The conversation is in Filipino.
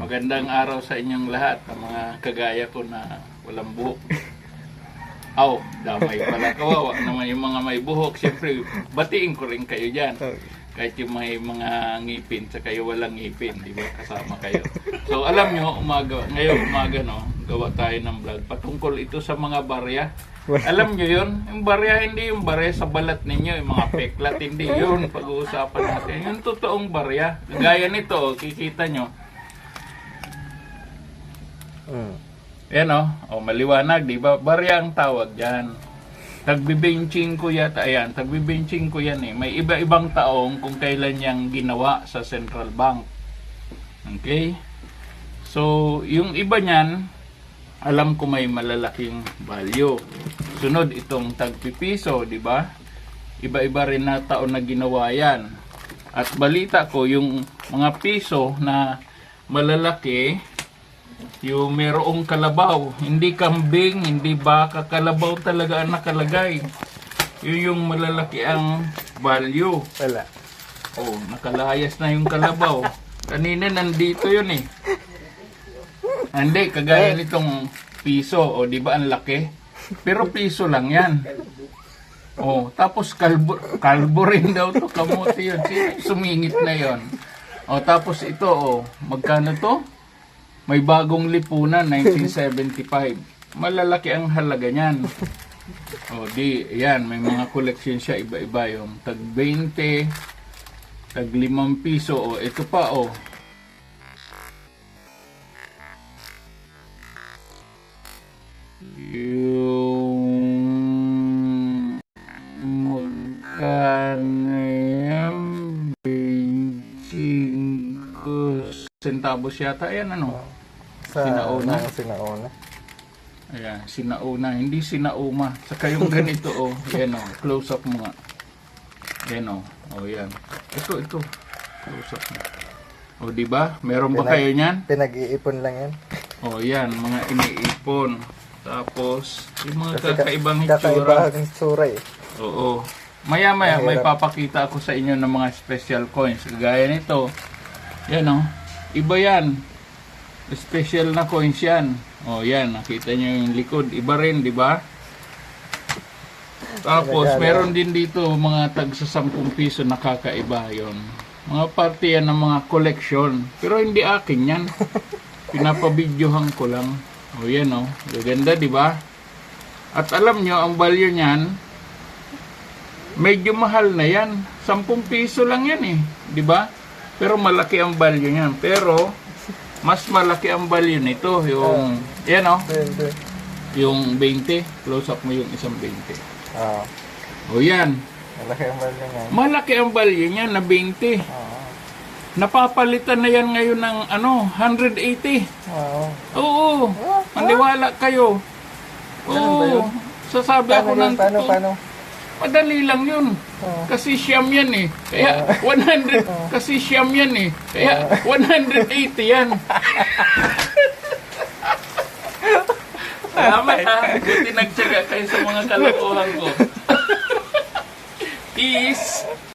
Magandang araw sa inyong lahat, ang mga kagaya ko na walang buhok. Aw, damay pala kawawa naman yung mga may buhok. Siyempre, batiin ko rin kayo dyan. Kahit yung may mga ngipin, sa kayo walang ngipin, di ba? Kasama kayo. So, alam nyo, umaga, ngayon umaga, no, gawa tayo ng vlog. Patungkol ito sa mga barya. Alam nyo yun? Yung barya, hindi yung barya sa balat ninyo, yung mga peklat, hindi yun. Pag-uusapan natin. Yung totoong barya. Gaya nito, oh, kikita nyo. Mm. Yan o, oh. maliwanag, di ba? Barya ang tawag dyan. Tagbibenching ko yata, ayan, tagbibenching ko yan eh. May iba-ibang taong kung kailan niyang ginawa sa central bank. Okay? So, yung iba niyan, alam ko may malalaking value. Sunod itong tagpipiso, di ba? Iba-iba rin na taon na ginawa yan. At balita ko, yung mga piso na malalaki, yung merong kalabaw, hindi kambing, hindi baka, kalabaw talaga ang nakalagay. Yun yung malalaki ang value. Wala. Oh, nakalayas na yung kalabaw. Kanina nandito yun eh. Hindi, kagaya nitong piso, o di ba ang laki? Pero piso lang yan. Oh, tapos kalbo, kalbo rin daw to, kamote yun. Sumingit na yon. Oh, tapos ito, oh, magkano to? May bagong lipunan, 1975. Malalaki ang halaga niyan. Oh, di, yan, may mga collection siya, iba-iba yung tag 20, tag 5 piso, oh, ito pa, oh. Yung magkano yan? 25 centavos yata. Ayan, ano? Sa Sinauna? ano, sinauna. Ayan, sinauna. Hindi sinauma. Saka yung ganito, oh. Yan, oh. Close up mo nga. Yan, oh. Oh, yan. Ito, ito. Close up. Oh, di ba? Meron ba Pinag- kayo niyan? Pinag-iipon lang yan. Oh, yan. Mga iniipon. Tapos, yung mga Kasi ka- kakaibang Kakaiba itsura. ang tsura eh. Oo. Maya-maya, may Mahirap. papakita ako sa inyo ng mga special coins. Gaya nito. Yan, oh. Iba yan. Special na coins yan. Oh, yan. Nakita nyo yung likod. Iba rin, di ba? Tapos, meron din dito mga tag sa 10 piso nakakaiba yon. Mga parte yan ng mga collection. Pero hindi akin yan. Pinapabidyohan ko lang. O yan o. Gaganda, di ba? At alam nyo, ang value niyan, medyo mahal na yan. 10 piso lang yan eh. Di ba? Pero malaki ang value niyan. Pero, mas malaki ang value nito. Yung, yan o. Pwede. Yung 20. Close up mo yung isang 20. Oo. O yan. Malaki ang value nga. Malaki ang value niya na 20. Oo. Napapalitan na yan ngayon ng ano, 180. Oo. Oo. Maniwala kayo. Ba Oo. Sasabi ako ng? Paano, paano? Madali lang yun. Oo. Kasi siyam yan eh. Kaya 100. Kasi siyam yan eh. Kaya 180 yan. Salamat ha. Buti nagtsaga kayo sa mga kalokohan ko. Peace.